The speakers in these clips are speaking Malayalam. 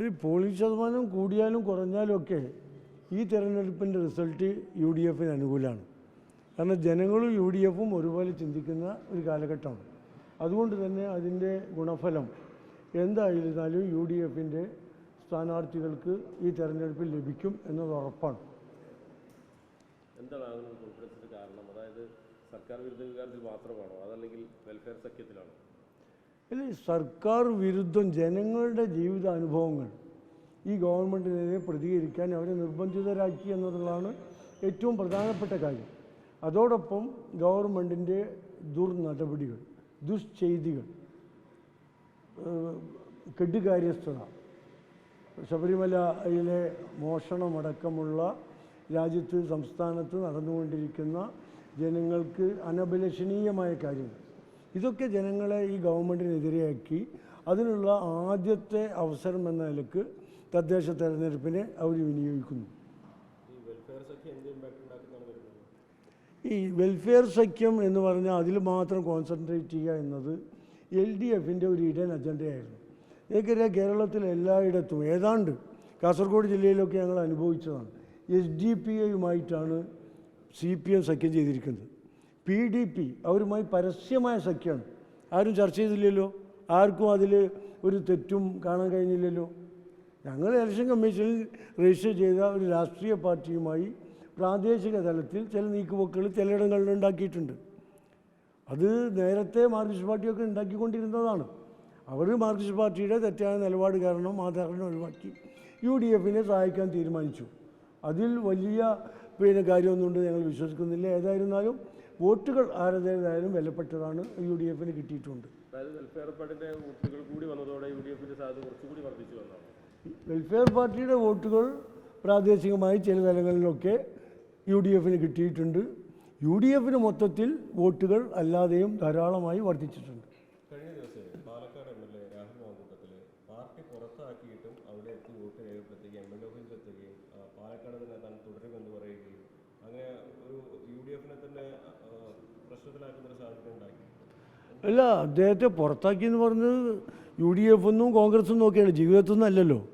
ഒരു പോളിംഗ് ശതമാനം കൂടിയാലും കുറഞ്ഞാലും ഒക്കെ ഈ തെരഞ്ഞെടുപ്പിന്റെ റിസൾട്ട് യു ഡി എഫിന് അനുകൂലമാണ്. കാരണം ജനങ്ങളും യു ഡി എഫും ഒരുപോലെ ചിന്തിക്കുന്ന ഒരു കാലഘട്ടമാണ്. അതുകൊണ്ട് തന്നെ അതിന്റെ ഗുണഫലം എന്തായിരുന്നാലും യു ഡി എഫിന്റെ സ്ഥാനാർത്ഥികൾക്ക് ഈ തെരഞ്ഞെടുപ്പിൽ ലഭിക്കും എന്നത് ഉറപ്പാണ്. എന്താണ് കാരണം? അതായത് സർക്കാർ വിരുദ്ധ വികാരത്തിൽ മാത്രമാണോ? അതല്ലെങ്കിൽ വെൽഫെയർ സഖ്യത്തിലാണോ? ഈ സർക്കാർ വിരുദ്ധം ജനങ്ങളുടെ ജീവിത അനുഭവങ്ങൾ ഈ ഗവൺമെന്റിനെതിരെ പ്രതികരിക്കാൻ അവരെ നിർബന്ധിതരാക്കി എന്നതുള്ളതാണ് ഏറ്റവും പ്രധാനപ്പെട്ട കാര്യം. അതോടൊപ്പം ഗവൺമെന്റിന്റെ ദുർനടപടികൾ ദുശ്ചെയ്തികൾ കെട്ടുകാര്യസ്ഥത ശബരിമലയിലെ മോഷണമടക്കമുള്ള രാജ്യത്ത് സംസ്ഥാനത്ത് നടന്നുകൊണ്ടിരിക്കുന്ന ജനങ്ങൾക്ക് അനഭിലഷണീയമായ കാര്യങ്ങൾ. ഇതൊക്കെ ജനങ്ങളെ ഈ ഗവൺമെന്റിനെതിരെയാക്കി അതിനുള്ള ആദ്യത്തെ അവസരം എന്ന നിലയ്ക്ക് തദ്ദേശ തെരഞ്ഞെടുപ്പിനെ അവർ വിനിയോഗിക്കുന്നു. ഈ വെൽഫെയർ സഖ്യം എന്ന് പറഞ്ഞാൽ അതിൽ മാത്രം കോൺസെൻട്രേറ്റ് ചെയ്യുക എന്നത് എൽ ഡി എഫിന്റെ ഒരു ഇടൻ അജണ്ടയായിരുന്നു എനിക്കറിയാം കേരളത്തിൽ എല്ലായിടത്തും ഏതാണ്ട് കാസർഗോഡ് ജില്ലയിലൊക്കെ ഞങ്ങൾ അനുഭവിച്ചതാണ്. എസ് ഡി പി ഐയുമായിട്ടാണ് സി പി എം സഖ്യം ചെയ്തിരിക്കുന്നത്. പി ഡി പി അവരുമായി പരസ്യമായ സഖ്യമാണ്. ആരും ചർച്ച ചെയ്തില്ലല്ലോ. ആർക്കും അതിൽ ഒരു തെറ്റും കാണാൻ കഴിഞ്ഞില്ലല്ലോ. ഞങ്ങൾ ഇലക്ഷൻ കമ്മീഷനിൽ രജിസ്റ്റർ ചെയ്ത ഒരു രാഷ്ട്രീയ പാർട്ടിയുമായി പ്രാദേശിക തലത്തിൽ ചില നീക്കുപോക്കുകൾ ചിലയിടങ്ങളിൽ ഉണ്ടാക്കിയിട്ടുണ്ട്. അത് നേരത്തെ മാർക്സിസ്റ്റ് പാർട്ടിയൊക്കെ ഉണ്ടാക്കിക്കൊണ്ടിരുന്നതാണ്. അവർ മാർക്സിസ്റ്റ് പാർട്ടിയുടെ തെറ്റായ നിലപാട് കാരണം ധാരണ ഒഴിവാക്കി യു ഡി എഫിനെ സഹായിക്കാൻ തീരുമാനിച്ചു. അതിൽ വലിയ പിന്നെ കാര്യമൊന്നുമുണ്ട് ഞങ്ങൾ വിശ്വസിക്കുന്നില്ല. ഏതായിരുന്നാലും വോട്ടുകൾ ആരുടേതായാലും വിലപ്പെട്ടതാണ് യു ഡി എഫിന് കിട്ടിയിട്ടുണ്ട് വെൽഫെയർ പാർട്ടിന്റെ വോട്ടുകൾ കൂടി വന്നതോടെ യു ഡി എഫിന്റെ സാധ്യത കുറച്ചുകൂടി വർദ്ധിച്ചു വെൽഫെയർ പാർട്ടിയുടെ വോട്ടുകൾ പ്രാദേശികമായി ചില തലങ്ങളിലൊക്കെ യു ഡി എഫിന് കിട്ടിയിട്ടുണ്ട്. യു ഡി എഫിന് മൊത്തത്തിൽ വോട്ടുകൾ അല്ലാതെയും ധാരാളമായി വർദ്ധിച്ചിട്ടുണ്ട്. കഴിഞ്ഞ ദിവസം Palakkad M L A Rahul Mamkootathil party പുറത്താക്കിയിട്ടും അവിടെ എത്തി വോട്ട് രേഖപ്പെടുത്തുകയും എം എൽ ഓഫീസിൽ എത്തുകയും പാലക്കാട് തന്നെ താൻ തുടരുമെന്ന് പറയുകയും അങ്ങനെ ഒരു യു ഡി എഫിനെ തന്നെ ആ, പ്രശ്നത്തിലാക്കുന്ന ഒരു സാഹചര്യം ഉണ്ടാക്കി അല്ല അദ്ദേഹത്തെ പുറത്താക്കി എന്ന് പറഞ്ഞത് യു ഡി എഫ് ഒന്നും കോൺഗ്രസ് നോക്കിയാണ് ജീവിതത്തിൽ നിന്നല്ലല്ലോ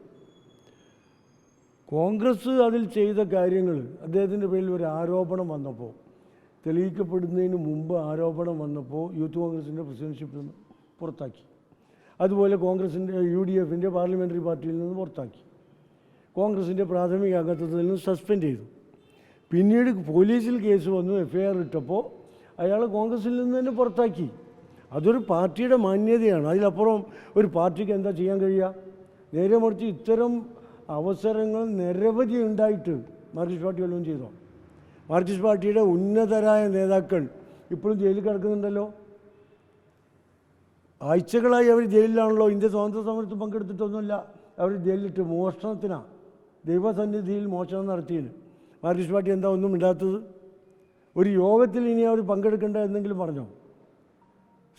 കോൺഗ്രസ് അതിൽ ചെയ്ത കാര്യങ്ങൾ അദ്ദേഹത്തിന്റെ പേരിൽ ഒരു ആരോപണം വന്നപ്പോൾ തെളിയിക്കപ്പെടുന്നതിന് മുമ്പ് ആരോപണം വന്നപ്പോൾ യൂത്ത് കോൺഗ്രസിന്റെ പ്രസിഡൻഷിപ്പിൽ നിന്ന് പുറത്താക്കി. അതുപോലെ കോൺഗ്രസിന്റെ യു ഡി എഫിന്റെ പാർലമെന്ററി പാർട്ടിയിൽ നിന്ന് പുറത്താക്കി. കോൺഗ്രസിന്റെ പ്രാഥമിക അംഗത്വത്തിൽ നിന്ന് സസ്പെൻഡ് ചെയ്തു. പിന്നീട് പോലീസിൽ കേസ് വന്നു എഫ്ഐആർ ഇട്ടപ്പോൾ അയാൾ കോൺഗ്രസിൽ നിന്ന് തന്നെ പുറത്താക്കി. അതൊരു പാർട്ടിയുടെ മാന്യതയാണ്. അതിലപ്പുറം ഒരു പാർട്ടിക്ക് എന്താ ചെയ്യാൻ കഴിയുക? നേരെ മറിച്ച് ഇത്തരം അവസരങ്ങൾ നിരവധി ഉണ്ടായിട്ട് മാർക്സിസ്റ്റ് പാർട്ടി വല്ലതും ചെയ്തോ? മാർക്സിസ്റ്റ് പാർട്ടിയുടെ ഉന്നതരായ നേതാക്കൾ ഇപ്പോഴും ജയിലിൽ കിടക്കുന്നുണ്ടല്ലോ? ആഴ്ചകളായി അവർ ജയിലിലാണല്ലോ. ഇന്ത്യ സ്വാതന്ത്ര്യ സമരത്തിൽ പങ്കെടുത്തിട്ടൊന്നുമില്ല. അവർ ജയിലിലിട്ട് മോഷണത്തിനാണ് ദൈവസന്നിധിയിൽ മോഷണം നടത്തിയതിന് മാർക്സിസ്റ്റ് പാർട്ടി എന്താ ഒന്നും ഇടാത്തത്? ഒരു യോഗത്തിൽ ഇനി അവർ പങ്കെടുക്കേണ്ട എന്തെങ്കിലും പറഞ്ഞോ?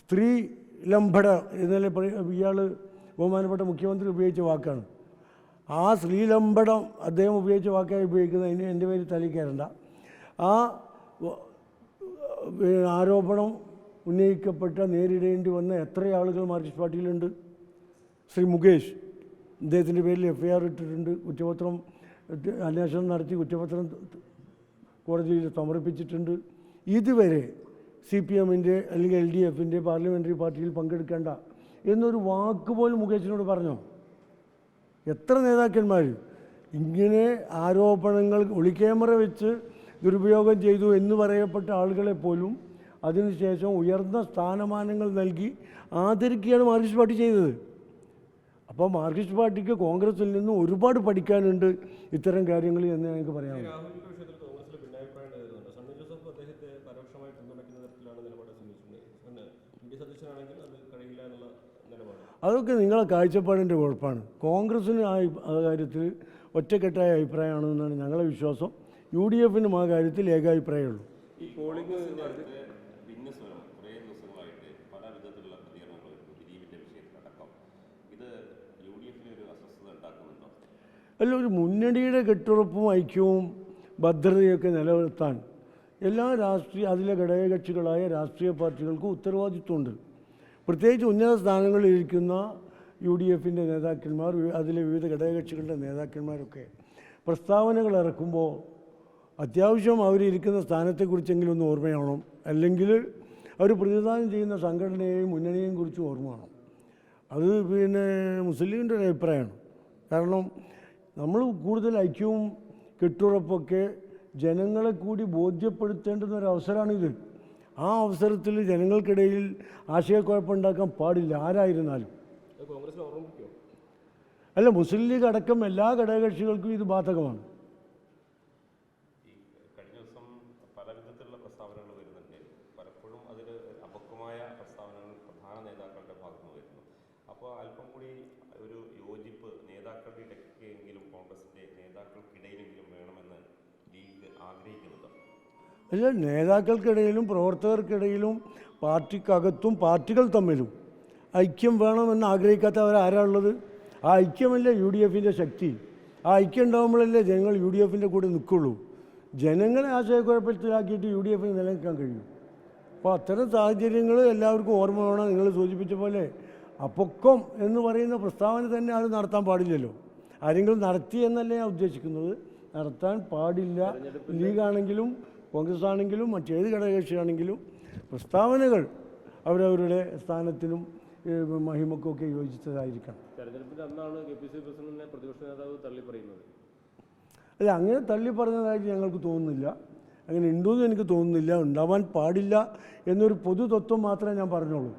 സ്ത്രീ ലംബട എന്നല്ലേ ഇയാൾ ബഹുമാനപ്പെട്ട മുഖ്യമന്ത്രി ഉപയോഗിച്ച വാക്കാണ്. ആ സ്ത്രീലംബടം അദ്ദേഹം ഉപയോഗിച്ച വാക്കായി ഉപയോഗിക്കുന്നത് അതിന് എന്റെ പേര് തലയിൽ ആ ആരോപണം ഉന്നയിക്കപ്പെട്ട നേരിടേണ്ടി വന്ന എത്ര ആളുകൾ മാർക്സിസ്റ്റ് പാർട്ടിയിലുണ്ട്? ശ്രീ മുകേഷ് അദ്ദേഹത്തിന്റെ പേരിൽ എഫ് ഐ ആർ ഇട്ടിട്ടുണ്ട്. കുറ്റപത്രം അന്വേഷണം നടത്തി കുറ്റപത്രം കോടതിയിൽ സമർപ്പിച്ചിട്ടുണ്ട്. ഇതുവരെ സി പി എമ്മിന്റെ അല്ലെങ്കിൽ എൽ ഡി എഫിന്റെ പാർലമെന്ററി പാർട്ടിയിൽ പങ്കെടുക്കേണ്ട എന്നൊരു വാക്ക് പോലും മുകേഷിനോട് പറഞ്ഞോ? എത്ര നേതാക്കന്മാർ ഇങ്ങനെ ആരോപണങ്ങൾ ഒളിക്യാമറ വെച്ച് ദുരുപയോഗം ചെയ്തു എന്ന് പറയപ്പെട്ട ആളുകളെ പോലും അതിനുശേഷം ഉയർന്ന സ്ഥാനമാനങ്ങൾ നൽകി ആദരിക്കുകയാണ് മാർക്സിസ്റ്റ് പാർട്ടി ചെയ്തത്. അപ്പോൾ മാർക്സിസ്റ്റ് പാർട്ടിക്ക് കോൺഗ്രസിൽ നിന്ന് ഒരുപാട് പഠിക്കാനുണ്ട് ഇത്തരം കാര്യങ്ങൾ എന്ന് ഞങ്ങൾക്ക് പറയാനുള്ളത് അതൊക്കെ നിങ്ങളെ കാഴ്ചപ്പാടിന്റെ കുഴപ്പമാണ്. കോൺഗ്രസ്സിന് ആ കാര്യത്തിൽ ഒറ്റക്കെട്ടായ അഭിപ്രായമാണെന്നാണ് ഞങ്ങളെ വിശ്വാസം. യു ഡി എഫിനും ആ കാര്യത്തിൽ ഏകാഭിപ്രായമുള്ളൂ. അല്ല ഒരു മുന്നണിയുടെ കെട്ടുറപ്പും ഐക്യവും ഭദ്രതയൊക്കെ നിലനിർത്താൻ എല്ലാ രാഷ്ട്രീയ അതിലെ ഘടകകക്ഷികളായ രാഷ്ട്രീയ പാർട്ടികൾക്കും ഉത്തരവാദിത്വമുണ്ട്. പ്രത്യേകിച്ച് ഉന്നത സ്ഥാനങ്ങളിൽ ഇരിക്കുന്ന യു ഡി എഫിന്റെ നേതാക്കന്മാർ അതിലെ വിവിധ ഘടകകക്ഷികളുടെ നേതാക്കന്മാരൊക്കെ പ്രസ്താവനകൾ ഇറക്കുമ്പോൾ അത്യാവശ്യം അവരിരിക്കുന്ന സ്ഥാനത്തെക്കുറിച്ചെങ്കിലും ഒന്ന് ഓർമ്മയാവണം. അല്ലെങ്കിൽ അവർ പ്രതിനിധാനം ചെയ്യുന്ന സംഘടനയെയും മുന്നണിയെയും കുറിച്ച് ഓർമ്മ വേണം. അത് പിന്നെ മുസ്ലിമിന്റെ ഒരു അഭിപ്രായമാണ്. കാരണം നമ്മൾ കൂടുതൽ ഐക്യവും കെട്ടുറപ്പൊക്കെ ജനങ്ങളെ കൂടി ബോധ്യപ്പെടുത്തേണ്ടുന്ന ഒരു അവസരമാണിത്. ആ അവസരത്തിൽ ജനങ്ങൾക്കിടയിൽ ആശയക്കുഴപ്പമുണ്ടാക്കാൻ പാടില്ല. ആരായിരുന്നാലും. അല്ല മുസ്ലിം ലീഗ് അടക്കം എല്ലാ ഘടകകക്ഷികൾക്കും ഇത് ബാധകമാണ്. ഈ കഴിഞ്ഞ ദിവസം പല പ്രസ്താവനകൾ വരുന്നുണ്ട്. പലപ്പോഴും അതിൽ അപക്വമായ പ്രസ്താവനകൾ പ്രധാന നേതാക്കളുടെ ഭാഗത്ത് നിന്ന് വരുന്നു. അപ്പോൾ അല്പം കൂടി ഒരു യോജിപ്പ് നേതാക്കളുടെ ഇടയ്ക്കെങ്കിലും കോൺഗ്രസിന്റെ നേതാക്കൾക്കിടയിലെങ്കിലും വേണമെന്ന് ലീഗ് ആഗ്രഹിക്കുന്നുണ്ടോ? അല്ല നേതാക്കൾക്കിടയിലും പ്രവർത്തകർക്കിടയിലും പാർട്ടിക്കകത്തും പാർട്ടികൾ തമ്മിലും ഐക്യം വേണമെന്ന് ആഗ്രഹിക്കാത്ത ആരാ ഉള്ളത് ആ ഐക്യമല്ലേ യു ഡി എഫിന്റെ ശക്തി. ആ ഐക്യം ഉണ്ടാകുമ്പോഴല്ലേ ജനങ്ങൾ യു ഡി എഫിന്റെ കൂടെ നിൽക്കുള്ളൂ. ജനങ്ങളെ ആശയക്കുഴപ്പത്തിലാക്കിയിട്ട് യു ഡി എഫിന് നിലനിൽക്കാൻ കഴിയും. അപ്പോൾ അത്തരം സാഹചര്യങ്ങൾ എല്ലാവർക്കും ഓർമ്മ വേണം നിങ്ങൾ സൂചിപ്പിച്ച പോലെ. അപ്പൊക്കം എന്ന് പറയുന്ന പ്രസ്താവന തന്നെ അത് നടത്താൻ പാടില്ലല്ലോ. ആരെങ്കിലും നടത്തി എന്നല്ലേ ഞാൻ ഉദ്ദേശിക്കുന്നത്? നടത്താൻ പാടില്ല. ലീഗാണെങ്കിലും കോൺഗ്രസ് ആണെങ്കിലും മറ്റേത് ഘടകകക്ഷിയാണെങ്കിലും പ്രസ്താവനകൾ അവരവരുടെ സ്ഥാനത്തിനും മഹിമക്കുമൊക്കെ യോജിച്ചതായിരിക്കണം. തെരഞ്ഞെടുപ്പിന്റെ അന്നാണ് കെ പി സി പ്രസിഡന്റിനെ പ്രതിപക്ഷ നേതാവ് തള്ളി പറയുന്നത്. അല്ല അങ്ങനെ തള്ളി പറഞ്ഞതായിട്ട് ഞങ്ങൾക്ക് തോന്നുന്നില്ല. അങ്ങനെ ഉണ്ടെന്ന് എനിക്ക് തോന്നുന്നില്ല. ഉണ്ടാവാൻ പാടില്ല എന്നൊരു പൊതു തത്വം മാത്രമേ ഞാൻ പറഞ്ഞോളൂ